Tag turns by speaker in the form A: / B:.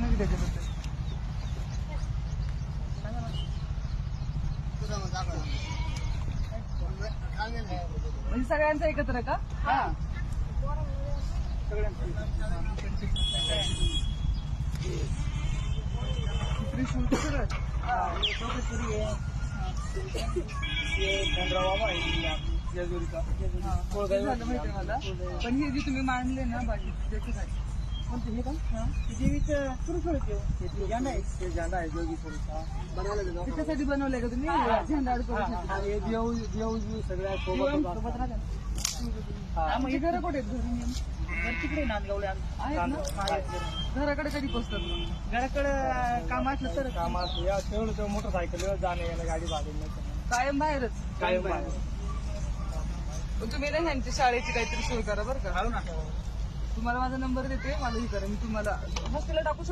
A: सांगा की त्याच्याबद्दल. म्हणजे सगळ्यांचं एकत्र का?
B: हा.
A: त्रिशूळ ते सगळं
B: जेजुरीचा
A: ते झालं माहितीये मला? पण हे जे तुम्ही मांडले ना बाजी त्याचं काय?
B: कोणतं हे का? देवीचं सुरू झेंडा आहे ते झेंडा आहे जोगी सुरूचा बनवलं
A: त्याच्यासाठी बनवलंय का तुम्ही? झेंडा अडकवण्यासाठी
B: देव देव जीव सगळ्या सोबत सोबत
A: मग हे घरं कुठे आहेत? घरी नेमकी?
B: तिकडे नांदगावले
A: आहेत ना? घराकडे कधी पोचतात मग?
B: घराकडं काम असलं तर? काम असलं. या तेवढं तेवढं मोटरसायकल जाणं येणं गाडी भाडे
A: कायम बाहेरच?
B: काय
A: पण तुम्ही ना ह्यांची शाळेची काहीतरी सोय करा बरं का.
B: ना.
A: तुम्हाला माझा नंबर देते मला हे करा मी तुम्हाला हॉस्टेलला टाकू शकते.